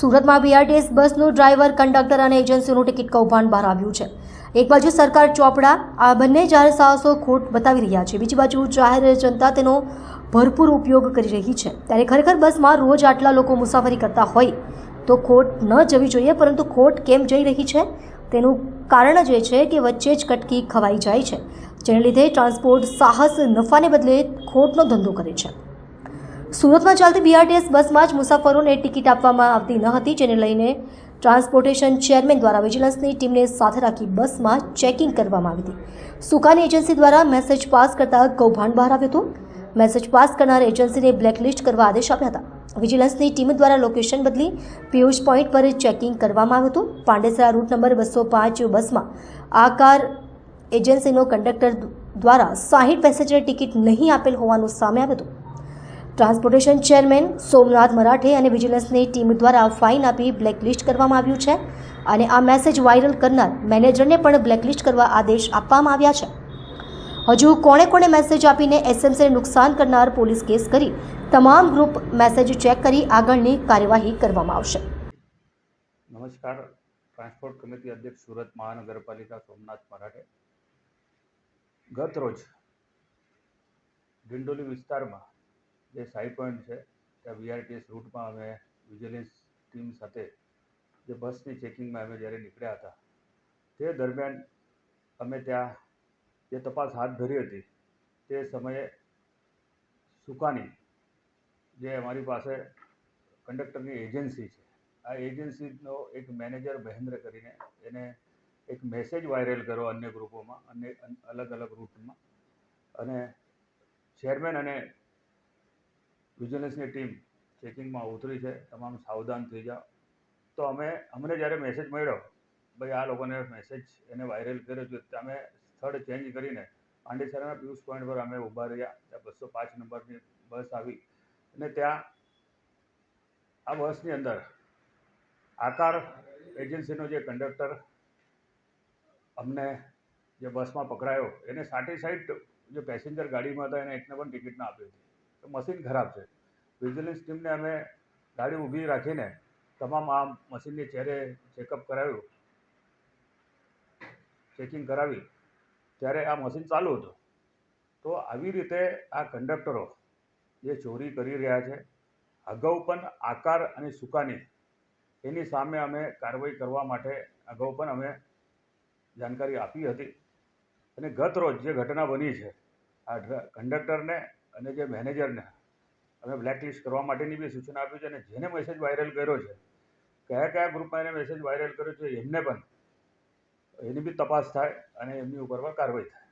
સુરતમાં બીઆરટીએસ બસનું driver, conductor અને એજન્સીનું ટિકિટ કૌભાંડ બહાર આવ્યું છે. એક બાજુ સરકાર ચોપડા, આ બંને જાહેર સાહસો ખોટ બતાવી રહ્યા છે, બીજી બાજુ જાહેર જનતા તેનો ભરપૂર ઉપયોગ કરી રહી છે. ત્યારે ખરેખર બસમાં રોજ આટલા લોકો મુસાફરી કરતા હોય તો ખોટ ન જવી જોઈએ, પરંતુ ખોટ કેમ જઈ રહી છે? તેનું કારણ જ એ છે કે વચ્ચે જ કટકી ખવાઈ જાય છે, જેને લીધે ટ્રાન્સપોર્ટ સાહસ નફાને બદલે ખોટનો ધંધો કરે છે. સુરતમાં ચાલતી બીઆરટીએસ બસમાં જ મુસાફરોને ટિકિટ આપવામાં આવતી ન હતી, જેને લઈને ટ્રાન્સપોર્ટેશન ચેરમેન દ્વારા વિજિલન્સની ટીમને સાથે રાખી બસમાં ચેકિંગ કરવામાં આવી હતી. સુકાની એજન્સી દ્વારા મેસેજ પાસ કરતા કૌભાંડ બહાર આવ્યું હતું. મેસેજ પાસ કરનાર એજન્સીને બ્લેકલિસ્ટ કરવા આદેશ આપ્યા હતા. વિજિલન્સની ટીમ દ્વારા લોકેશન બદલી પિયુષ પોઈન્ટ પર ચેકિંગ કરવામાં આવ્યું હતું. પાંડેસરા રૂટ નંબર બસો પાંચ બસમાં આ કાર એજન્સીનો કંડક્ટર દ્વારા સાહીઠ પેસેન્જર ટિકિટ નહીં આપેલ હોવાનું સામે આવ્યું હતું. ટ્રાન્સપોર્ટેશન ચેરમેન સોમનાથ મરાઠે અને વિજિલન્સની ટીમ દ્વારા ફાઇન આપી બ્લેકલિસ્ટ કરવામાં આવ્યું છે અને આ મેસેજ વાયરલ કરનાર મેનેજરને પણ બ્લેકલિસ્ટ કરવા આદેશ આપવામાં આવ્યા છે. હજુ કોણે કોણે મેસેજ આપીને એસએમસીને નુકસાન કરનાર પોલીસ કેસ કરી તમામ ગ્રુપ મેસેજ ચેક કરી આગળની કાર્યવાહી કરવામાં આવશે. નમસ્કાર. ટ્રાન્સપોર્ટ કમિટી અધ્યક્ષ સુરત મહાનગરપાલિકા સોમનાથ મરાઠે. ગત રોજ ડિંડોલી વિસ્તારમાં જે સાઈ પોઈન્ટ છે, ત્યાં વીઆરટીએસ રૂટમાં અમે વિજિલન્સ ટીમ સાથે જે બસની ચેકિંગમાં અમે જ્યારે નીકળ્યા હતા, તે દરમિયાન અમે ત્યાં જે તપાસ હાથ ધરી હતી, તે સમયે સુકાની જે અમારી પાસે કંડક્ટરની એજન્સી છે, આ એજન્સીનો એક મેનેજર મહેન્દ્ર કરીને એને એક મેસેજ વાયરલ કર્યો અન્ય ગ્રુપોમાં અને અલગ અલગ રૂટમાં અને ચેરમેન અને વિજિલન્સની ટીમ ચેકિંગમાં ઉતરી છે, તમામ સાવધાન થઈ જાઓ. તો અમે, અમને જ્યારે મેસેજ મળ્યો, ભાઈ, આ લોકોને મેસેજ એને વાયરલ કર્યો છે અમે સ્થળ ચેન્જ કરીને પાંડેસરાના પિયુષ પોઈન્ટ પર અમે ઊભા રહ્યા. ત્યાં બસો પાંચ નંબરની બસ આવી અને ત્યાં આ બસની અંદર આકાર એજન્સીનો જે કંડક્ટર અમને જે બસમાં પકડાયો, એને સાઠે સાઠ જે પેસેન્જર ગાડીમાં હતા, એને એકને પણ ટિકિટ ના આપી હતી. મશીન ખરાબ છે. વિજિલન્સ ટીમને અમે ગાડી ઊભી રાખીને તમામ આ મશીનની ચહેરે ચેકઅપ કરાવ્યું, ચેકિંગ કરાવી, ત્યારે આ મશીન ચાલુ હતું. તો આવી રીતે આ કંડક્ટરો જે ચોરી કરી રહ્યા છે, અગાઉ પણ આકાર અને સુકાની, એની સામે અમે કાર્યવાહી કરવા માટે અગાઉ પણ અમે જાણકારી આપી હતી. અને ગત રોજ જે ઘટના બની છે, આ કંડક્ટરને અને જે મેનેજરને અમે બ્લેકલિસ્ટ કરવા માટેની બી સૂચના આપી છે અને જેને મેસેજ વાયરલ કર્યો છે, કયા કયા ગ્રુપમાં એને મેસેજ વાયરલ કર્યો છે એમને પણ એની બી તપાસ થાય અને એમની ઉપર પણ કાર્યવાહી થાય.